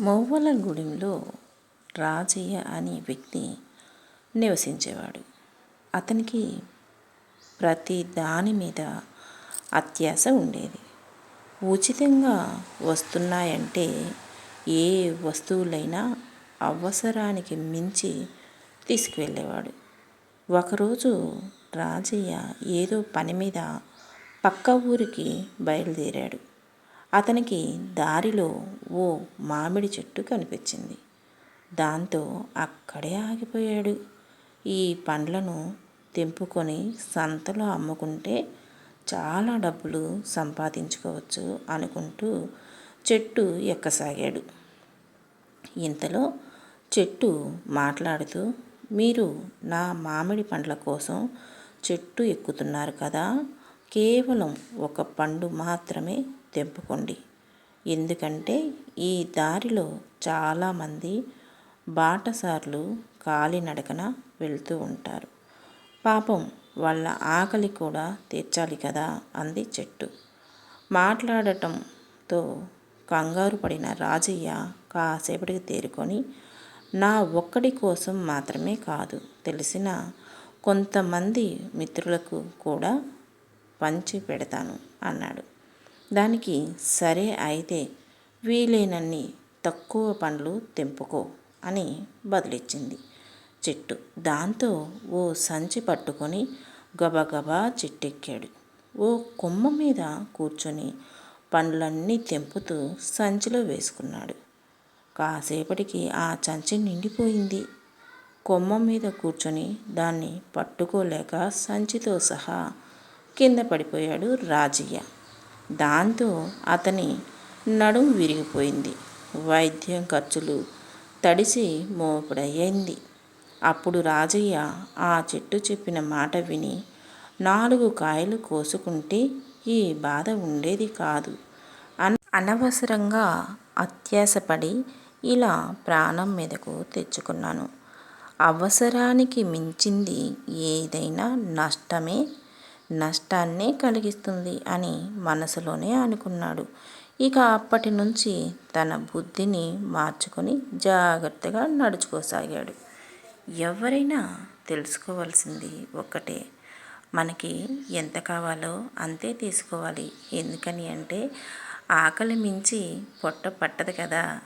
మొవ్వలగూడెంలో రాజయ్య అనే వ్యక్తి నివసించేవాడు. అతనికి ప్రతి దాని మీద అత్యాశ ఉండేది. ఉచితంగా వస్తున్నాయంటే ఏ వస్తువులైనా అవసరానికి మించి తీసుకువెళ్ళేవాడు. ఒకరోజు రాజయ్య ఏదో పని మీద పక్క ఊరికి బయలుదేరాడు. అతనికి దారిలో ఓ మామిడి చెట్టు కనిపించింది. దాంతో అక్కడే ఆగిపోయాడు. ఈ పండ్లను తెంపుకొని సంతలో అమ్ముకుంటే చాలా డబ్బులు సంపాదించుకోవచ్చు అనుకుంటూ చెట్టు ఎక్కసాగాడు. ఇంతలో చెట్టు మాట్లాడుతూ మీరు నా మామిడి పండ్ల కోసం చెట్టు ఎక్కుతున్నారు కదా. కేవలం ఒక పండు మాత్రమే తెంపుకోండి. ఎందుకంటే ఈ దారిలో చాలామంది బాటసార్లు కాలినడకన వెళ్తూ ఉంటారు. పాపం వాళ్ళ ఆకలి కూడా తీర్చాలి కదా అంది చెట్టు. మాట్లాడటంతో కంగారు పడిన రాజయ్య కాసేపటికి తేరుకొని నా ఒక్కడి కోసం మాత్రమే కాదు తెలిసిన కొంతమంది మిత్రులకు కూడా పంచి పెడతాను అన్నాడు. దానికి సరే అయితే వీలైనన్ని తక్కువ పండ్లు తెంపుకో అని బదిలిచ్చింది. చెట్టు దాంతో ఓ సంచి పట్టుకొని గబగబా చెట్టెక్కాడు. ఓ కొమ్మ మీద కూర్చొని పండ్లన్నీ తెంపుతూ సంచిలో వేసుకున్నాడు. కాసేపటికి ఆ సంచి నిండిపోయింది. కొమ్మ మీద కూర్చొని దాన్ని పట్టుకోలేక సంచితో సహా కింద పడిపోయాడు రాజయ్య. దాంతో అతని నడుం విరిగిపోయింది. వైద్యం ఖర్చులు తడిసి మోపుడయ్యింది. అప్పుడు రాజయ్య ఆ చెట్టు చెప్పిన మాట విని నాలుగు కాయలు కోసుకుంటే ఈ బాధ ఉండేది కాదు. అన్ అనవసరంగా అత్యాశపడి ఇలా ప్రాణం మీదకు తెచ్చుకున్నాను. అవసరానికి మించింది ఏదైనా నష్టమే నష్టాన్నే కలిగిస్తుంది అని మనసులోనే అనుకున్నాడు. ఇక అప్పటి నుంచి తన బుద్ధిని మార్చుకొని జాగ్రత్తగా నడుచుకోసాగాడు. ఎవరైనా తెలుసుకోవాల్సింది ఒక్కటే. మనకి ఎంత కావాలో అంతే తీసుకోవాలి. ఎందుకని అంటే ఆకలి మించి పొట్ట పట్టదు కదా.